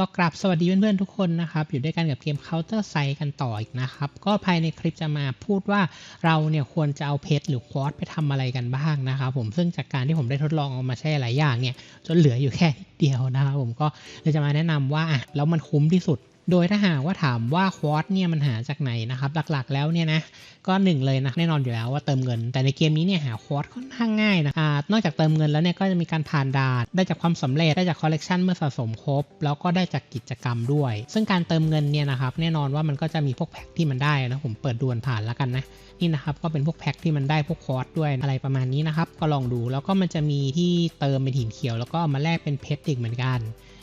ก็กลับสวัสดีเพื่อนๆทุกคนนะครับ อยู่ด้วยกันกับเกม Counter s i กันต่ออีกนะครับ ก็ภายในคลิปจะมาพูดว่าเราเนี่ยควรจะเอาเพชรหรือควอตไปทำอะไรกันบ้างนะครับผมซึ่งจากการที่ผมได้ทดลองเอามาใช้หลายอย่างเนี่ย จนเหลืออยู่แค่เดียวนะครับผมก็เลยจะมาแนะนำว่าอะแล้วมันคุ้มที่สุด โดยถ้าหากว่าถามว่าควอตเนี่ยมันหาจากไหนนะครับหลักๆแล้วเนี่ยนะก็หนึ่งเลยนะแน่นอนอยู่แล้วว่าเติมเงิน แต่ในเกมนี้เนี่ยหาควอตค่อนข้างง่ายนะอ่านอกจากเติมเงินแล้วเนี่ยก็จะมีการผ่านด่านได้จากความสำเร็จได้จากคอลเลกชันเมื่อสะสมครบ แล้วก็ได้จากกิจกรรมด้วย ซึ่งการเติมเงินเนี่ยนะครับแน่นอนว่ามันก็จะมีพวกแพ็คที่มันได้นะผมเปิดดวลผ่านแล้วกันนะนี่นะครับก็เป็นพวกแพ็คที่มันได้พวกคอร์สด้วยอะไรประมาณนี้นะครับก็ลองดูแล้วก็มันจะมีที่เติมเป็นหินเขียว แล้วก็มาแลกเป็นเพชรอีกเหมือนกัน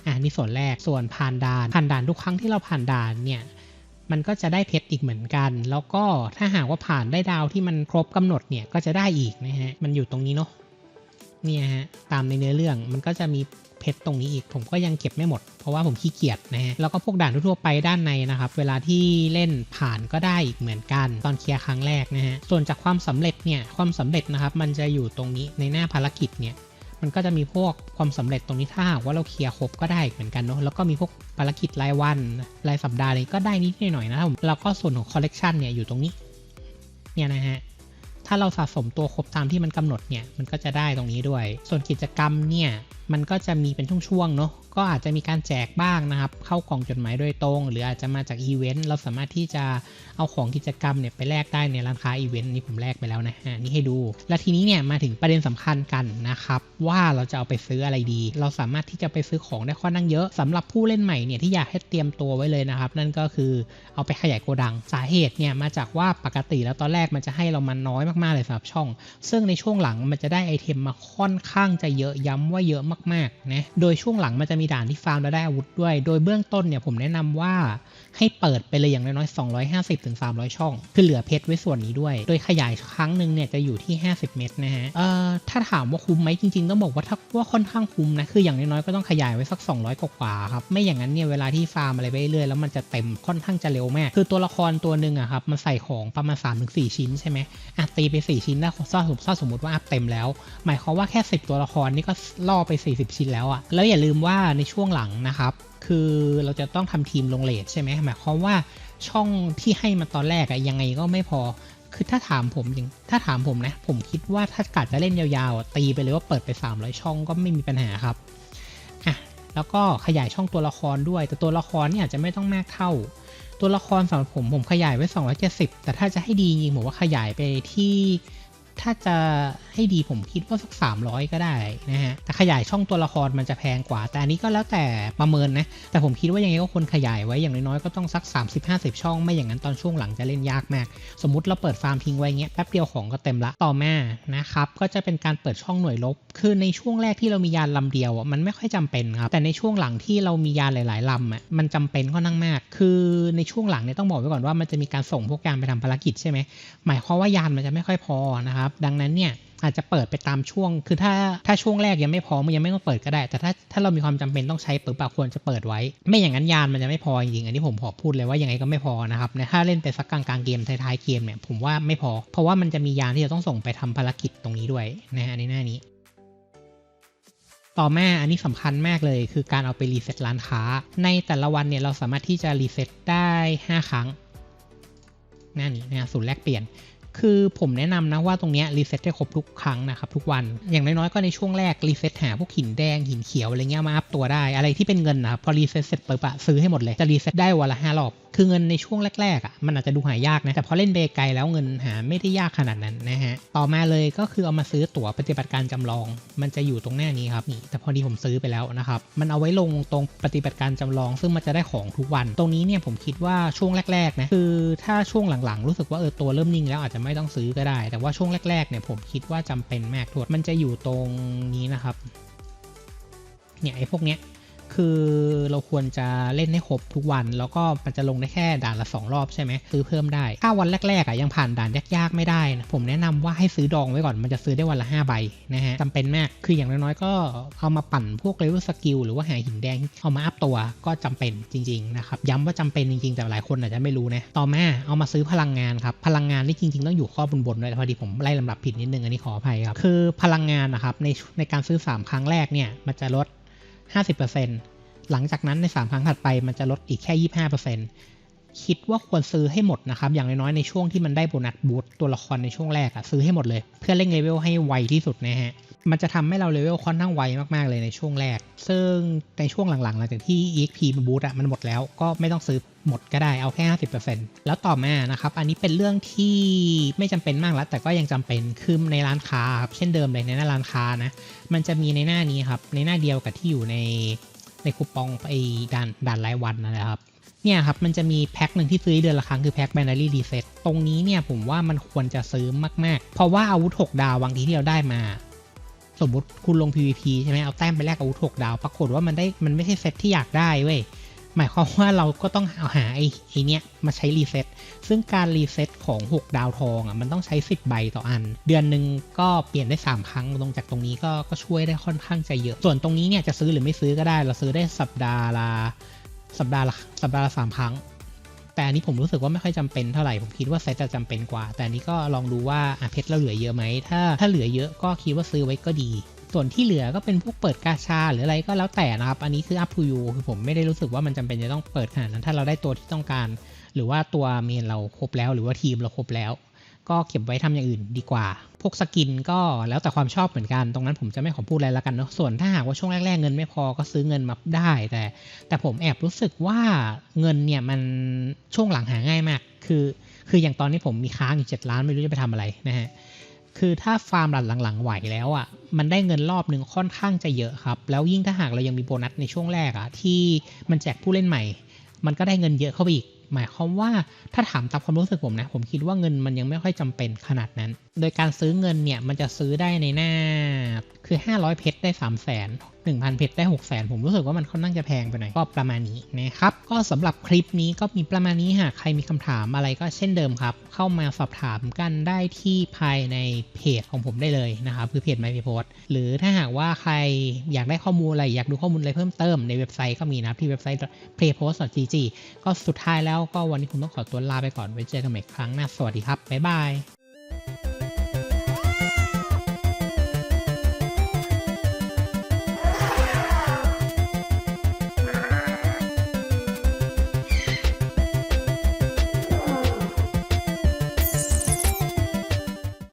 อะนี่ส่วนแรกส่วนผ่านด่าน ผ่านด่านทุกครั้งที่เราผ่านด่านเนี่ยมันก็จะได้เพชรอีกเหมือนกัน แล้วก็ถ้าหากว่าผ่านได้ดาวที่มันครบกำหนดเนี่ยก็จะได้อีกนะฮะ มันอยู่ตรงนี้เนาะ เนี่ยฮะ ตามในเนื้อเรื่องมันก็จะมีเพชรตรงนี้อีก ผมก็ยังเก็บไม่หมด เพราะว่าผมขี้เกียจนะฮะ แล้วก็พวกด่านทั่วๆไปด้านในนะครับ เวลาที่เล่นผ่านก็ได้อีกเหมือนกัน ตอนเคลียร์ครั้งแรกนะฮะ ส่วนจากความสำเร็จเนี่ย ความสำเร็จนะครับ มันจะอยู่ตรงนี้ในหน้าภารกิจเนี่ย มันก็จะมีพวกความสำเร็จตรงนี้ถ้าหากว่าเราเคลียร์ครบก็ได้เหมือนกันเนาะแล้วก็มีพวกภารกิจรายวันรายสัปดาห์เลยก็ได้นิดหน่อยนะครับแล้วก็ส่วนของคอลเลกชันเนี่ยอยู่ตรงนี้เนี่ยนะฮะถ้าเราสะสมตัวครบตามที่มันกำหนดเนี่ยมันก็จะได้ตรงนี้ด้วย ส่วนกิจกรรมเนี่ยมันก็จะมีเป็นช่วงๆเนาะ ก็อาจจะมีการแจกบ้างนะครับ เข้ากล่องจดหมายโดยตรง หรืออาจจะมาจากอีเวนต์เราสามารถที่จะเอาของกิจกรรมเนี่ยไปแลกได้ในร้านค้าอีเวนต์นี่ผมแลกไปแล้วนะฮะนี่ให้ดู และทีนี้เนี่ยมาถึงประเด็นสำคัญกันนะครับ ว่าเราจะเอาไปซื้ออะไรดี เราสามารถที่จะไปซื้อของได้ค่อนข้างเยอะสำหรับผู้เล่นใหม่เนี่ยที่อยากให้เตรียมตัวไว้เลยนะครับ นั่นก็คือเอาไปขยายโกดังสาเหตุเนี่ยมาจากว่าปกติแล้วตอนแรกมันจะให้เรามันน้อยมากๆเลยสำหรับช่อง ซึ่งในช่วงหลังมันจะได้ไอเทมมาค่อนข้างจะเยอะย้ำว่าเยอะมากๆนะโดยช่วงหลังมันจะมีด่านที่ฟาร์มแล้วได้อาวุธด้วย โดยเบื้องต้นเนี่ยผมแนะนำว่าให้เปิดไปเลยอย่างน้อยๆ250ถึง300 ช่อง คือเหลือเพชรไว้ส่วนนี้ด้วย โดยขยายครั้งหนึ่งเนี่ยจะอยู่ที่ 50 เมตรนะฮะ เอ่อ ถ้าถามว่าคุ้มไหมจริงๆต้องบอกว่าถ้าว่าค่อนข้างคุ้มนะ คืออย่างน้อยๆก็ต้องขยายไว้สัก 200 กว่าครับ ไม่อย่างนั้นเนี่ยเวลาที่ฟาร์มอะไรไปเรื่อยๆแล้วมันจะเต็มค่อนข้างจะเร็วมาก คือตัวละครตัวหนึ่งอะครับมันใส่ของประมาณ3-4ชิ้นใช่ไหมอะตีไป 4 ชิ้นได้ถ้าสมมติถ้าสมมติว่าอัพเต็มแล้ว หมายความว่าแค่ 10 ตัวละครนี่ก็ล่อไป 40 ชิ้นแล้วอะแล้วอย่าลืมว่าในช่วงหลังนะครับ คือเราจะต้องทำทีมลงเลทใช่ไหมหมายความว่าช่องที่ให้มาตอนแรกอะยังไงก็ไม่พอ คือถ้าถามผมจริงถ้าถามผมนะ ผมคิดว่าถ้ากาจะเล่นยาวๆ ตีไปเลยว่าเปิดไป 300 ช่องก็ไม่มีปัญหาครับอะแล้วก็ขยายช่องตัวละครด้วย แต่ตัวละครเนี่ยอาจจะไม่ต้องมากเท่า ตัวละครสำหรับผมผมขยายไว้ 270 แต่ถ้าจะให้ดีจริงผมว่าขยายไปที่ ถ้าจะให้ดีผมคิดว่าสัก 300 ก็ได้นะฮะ แต่ขยายช่องตัวละครมันจะแพงกว่า แต่อันนี้ก็แล้วแต่ประเมินนะ แต่ผมคิดว่ายังไงก็ควรขยายไว้อย่างน้อยๆก็ต้องสัก 30-50 ช่อง ไม่อย่างนั้นตอนช่วงหลังจะเล่นยากมาก สมมติเราเปิดฟาร์มทิ้งไว้เงี้ยแป๊บเดียวของก็เต็มละ ต่อมานะครับ ก็จะเป็นการเปิดช่องหน่วยลบ คือในช่วงแรกที่เรามียานลำเดียวอะมันไม่ค่อยจำเป็นครับ แต่ในช่วงหลังที่เรามียานหลายๆลำอะมันจำเป็นค่อนข้างมาก คือในช่วงหลังเนี่ยต้องบอกไว้ก่อนว่ามันจะมีการส่งพวกยานไปทำภารกิจใช่ไหมหมายความว่ายานมันจะไม่ค่อยพอนะครับดังนั้นเนี่ยอาจจะเปิดไปตามช่วง คือถ้าถ้าช่วงแรกยังไม่พอมันยังไม่ต้องเปิดก็ได้ แต่ถ้าถ้าเรามีความจำเป็นต้องใช้เปิดปากควรจะเปิดไว้ ไม่อย่างนั้นยานมันจะไม่พอจริงๆอันนี้ผมขอพูดเลยว่ายังไงก็ไม่พอนะครับถ้าเล่นไปสักกลางกลางๆเกมท้ายๆเกมเนี่ยผมว่าไม่พอ เพราะว่ามันจะมียานที่จะต้องส่งไปทำภารกิจตรงนี้ด้วยนะฮะในหน้านี้ ต่อมาอันนี้สำคัญมากเลย คือการเอาไปรีเซ็ตร้านค้า ในแต่ละวันเนี่ยเราสามารถที่จะรีเซ็ตได้ 5 ครั้งหน้านี้นะศูนย์แลกเปลี่ยน คือผมแนะนำนะว่าตรงเนี้ยรีเซ็ตได้ครบทุกครั้งนะครับทุกวันอย่างน้อยๆก็ในช่วงแรกรีเซ็ตหาพวกหินแดงหินเขียวอะไรเงี้ยมาอัพตัวได้อะไรที่เป็นเงินนะพอรีเซ็ตเสร็จปุ๊บอะซื้อให้หมดเลยจะรีเซ็ตได้วันละห้ารอบ คือเงินในช่วงแรกๆอะมันอาจจะดูหายากนะแต่พอเล่นเบไกลแล้วเงินหาไม่ได้ยากขนาดนั้นนะฮะต่อมาเลยก็คือเอามาซื้อตั๋วปฏิบัติการจำลอง มันจะอยู่ตรงหน้านี้ครับนี่แต่พอดีผมซื้อไปแล้วนะครับมันเอาไว้ลงตรงปฏิบัติการจำลอง ซึ่งมันจะได้ของทุกวัน ตรงนี้เนี่ยผมคิดว่าช่วงแรกๆนะคือถ้าช่วงหลังๆ รู้สึกว่าเออตัวเริ่มนิ่งแล้วอาจจะไม่ต้องซื้อก็ได้ แต่ว่าช่วงแรกๆเนี่ยผมคิดว่าจำเป็นมากทวดมันจะอยู่ตรงนี้นะครับเนี่ยไอ้พวกเนี้ย คือเราควรจะเล่นให้ครบทุกวัน แล้วก็มันจะลงได้แค่ด่านละ 2 รอบใช่ไหมซื้อเพิ่มได้ ถ้าวันแรกๆอะยังผ่านด่านยากๆไม่ได้นะผมแนะนำว่าให้ซื้อดองไว้ก่อนมันจะซื้อได้วันละ 5 ใบนะฮะจำเป็นมากคืออย่างน้อยๆก็เอามาปั่นพวกเลเวลสกิลหรือว่าหาหินแดงเอามาอัพตัวก็จำเป็นจริงๆนะครับย้ำว่าจำเป็นจริงๆแต่หลายคนอาจจะไม่รู้นะต่อมาเอามาซื้อพลังงานครับพลังงานนี่จริงๆต้องอยู่ข้อบนๆด้วยพอดีผมไล่ลำดับผิดนิดนึงอันนี้ขออภัยครับคือพลังงานนะครับในในการซื้อ 3 ครั้งแรกเนี่ยมันจะลด 50%หลังจากนั้นใน 3 ครั้งถัดไปมันจะลดอีกแค่ 25%คิดว่าควรซื้อให้หมดนะครับ อย่างน้อยๆในช่วงที่มันได้โบนัสบูตตัวละครในช่วงแรกอะซื้อให้หมดเลย เพื่อเร่งเลเวลให้ไวที่สุดนะฮะ มันจะทำให้เราเลเวลค่อนข้างไวมากๆเลยในช่วงแรก ซึ่งในช่วงหลังๆหลังจากที่ EXP มันบูตอะมันหมดแล้วก็ไม่ต้องซื้อหมดก็ได้เอาแค่ 50%แล้วต่อมานะครับ อันนี้เป็นเรื่องที่ไม่จำเป็นมากแล้ว แต่ก็ยังจำเป็นคือในร้านค้าครับ เช่นเดิมเลยในหน้าร้านค้านะ มันจะมีในหน้านี้ครับ ในหน้าเดียวกับที่อยู่ในในคูปองไอ้ด่านด่านรายวันนะครับเนี่ยครับมันจะมีแพ็คหนึ่งที่ซื้อเดือนละครั้งคือแพ็ค Binary Reset ตรงนี้เนี่ยผมว่ามันควรจะซื้อมาก ๆ เพราะว่าอาวุธ 6 ดาวบางทีที่เราได้มา สมมติคุณลง PVP ใช่ไหมเอาแต้มไปแลกอาวุธ6ดาว ปรากฏว่ามันได้มันไม่ใช่เซตที่อยากได้เว้ยหมายความว่าเราก็ต้องเอาหาไอ้ไอ้เนี้ยมาใช้รีเซ็ตซึ่งการรีเซ็ตของ 6 ดาวทองอะมันต้องใช้ 10 ใบต่ออัน เดือนหนึ่งก็เปลี่ยนได้ 3 ครั้งตรงจากตรงนี้ก็ก็ช่วยได้ค่อนข้างจะเยอะ ส่วนตรงนี้เนี่ยจะซื้อหรือไม่ซื้อก็ได้ เราซื้อได้สัปดาห์ละสัปดาห์ละสัปดาห์ละสามครั้ง แต่อันนี้ผมรู้สึกว่าไม่ค่อยจำเป็นเท่าไหร่ ผมคิดว่าเซตจะจำเป็นกว่า แต่อันนี้ก็ลองดูว่าเพชรเราเหลือเยอะไหม ถ้าถ้าเหลือเยอะก็คิดว่าซื้อไว้ก็ดี ส่วนที่เหลือก็เป็นพวกเปิดกาชาหรืออะไรก็แล้วแต่นะครับ อันนี้คือ up to you คือผมไม่ได้รู้สึกว่ามันจำเป็นจะต้องเปิดขนาดนั้น ถ้าเราได้ตัวที่ต้องการ หรือว่าตัวเมนเราครบแล้ว หรือว่าทีมเราครบแล้ว ก็เก็บไว้ทำอย่างอื่นดีกว่า พวกสกินก็แล้วแต่ความชอบเหมือนกัน ตรงนั้นผมจะไม่ขอพูดอะไรแล้วกันเนาะ ส่วนถ้าหากว่าช่วงแรก ๆ เงินไม่พอก็ซื้อเงินมาได้ แต่ แต่ผมแอบรู้สึกว่าเงินเนี่ยมันช่วงหลังหาง่ายมาก คือ คืออย่างตอนนี้ผมมีค้างอยู่เจ็ดล้านไม่รู้จะไปทำอะไรนะฮะ คือถ้าฟาร์มหลังๆไหวแล้วอะ มันได้เงินรอบหนึ่งค่อนข้างจะเยอะครับ แล้วยิ่งถ้าหากเรายังมีโบนัสในช่วงแรกอะที่มันแจกผู้เล่นใหม่ มันก็ได้เงินเยอะเข้าไปอีก หมายความว่าถ้าถามตามความรู้สึกผมนะ ผมคิดว่าเงินมันยังไม่ค่อยจำเป็นขนาดนั้น โดยการซื้อเงินเนี่ย มันจะซื้อได้ในหน้า คือ 500 เพชรได้ 3 0 0 0 0 0 1,000 เพชรได้ 6 0 0 0 0 ผมรู้สึกว่ามันค่อนข้างจะแพงไปหน่อย ก็ประมาณนี้นะครับ ก็สำหรับคลิปนี้ก็มีประมาณนี้หากใครมีคำถามอะไรก็เช่นเดิมครับ เข้ามาสอบถามกันได้ที่ภายในเพจของผมได้เลยนะครับ คือเพจ My p o s t หรือถ้าหากว่าใครอยากได้ข้อมูลอะไร อยากดูข้อมูลอะไรเพิ่มเติมในเว็บไซต์ก็มีนะที่เว็บไซต์ playpost.gg ก็สุดท้ายแล้วก็วันนี้ผมต้องขอตัวลาไปก่อนไว้เจอกันใหม่ครั้งหน้าสวัสดีครับบ๊ายบาย